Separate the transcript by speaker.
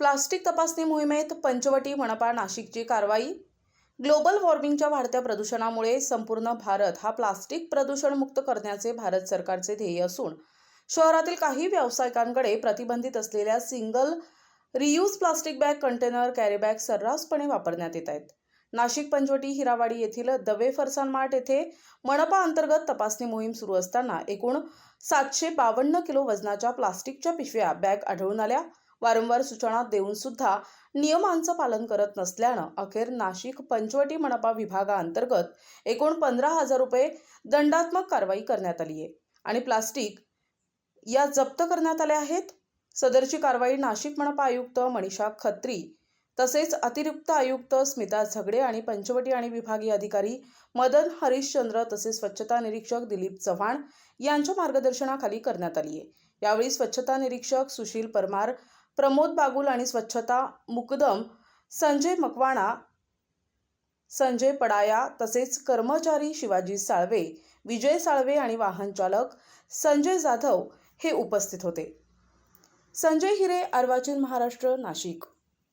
Speaker 1: Plastic तपासणी मोहिमेत पंचवटी मनपा नाशिकची कारवाई? ग्लोबल वॉर्मिंगच्या वाढत्या प्रदूषणामुळे संपूर्ण भारत हा प्लास्टिक प्रदूषणमुक्त करण्याचे भारत सरकारचे ध्येय असून शहरातील काही व्यावसायिकांकडे प्रतिबंधित असलेल्या single reuse plastic bag container carry bag सर्रासपणे वापरण्यात येत आहेत. नाशिक पंचवटी हिरावाडी येथील दवे फरसान मार्ट येथे मनपा अंतर्गत तपासणी मोहीम सुरू असताना एकूण सातशे बावन्न किलो वजनाच्या प्लास्टिकच्या पिशव्या बॅग आढळून आल्या. वारंवार सूचना देऊन सुद्धा नियमांचं पालन करत नसल्यानं अखेर नाशिक पंचवटी मनपा विभागाअंतर्गत एकूण पंधरा हजार रुपये दंडात्मक कारवाई करण्यात आली आहे. आणि प्लास्टिक या जप्त करण्यात आल्या आहेत. सदरची कारवाई नाशिक मनपा आयुक्त मनीषा खत्री तसेच अतिरिक्त आयुक्त स्मिता झगडे आणि पंचवटी आणि विभागीय अधिकारी मदन हरिश्चंद्र तसेच स्वच्छता निरीक्षक दिलीप चव्हाण यांच्या मार्गदर्शनाखाली करण्यात आली आहे. यावेळी स्वच्छता निरीक्षक सुशील परमार प्रमोद बागुल आणि स्वच्छता मुकदम संजय मकवाणा संजय पडाया तसेच कर्मचारी शिवाजी साळवे विजय साळवे आणि वाहन चालक संजय जाधव हे उपस्थित होते. संजय हिरे अर्वाचीन महाराष्ट्र नाशिक.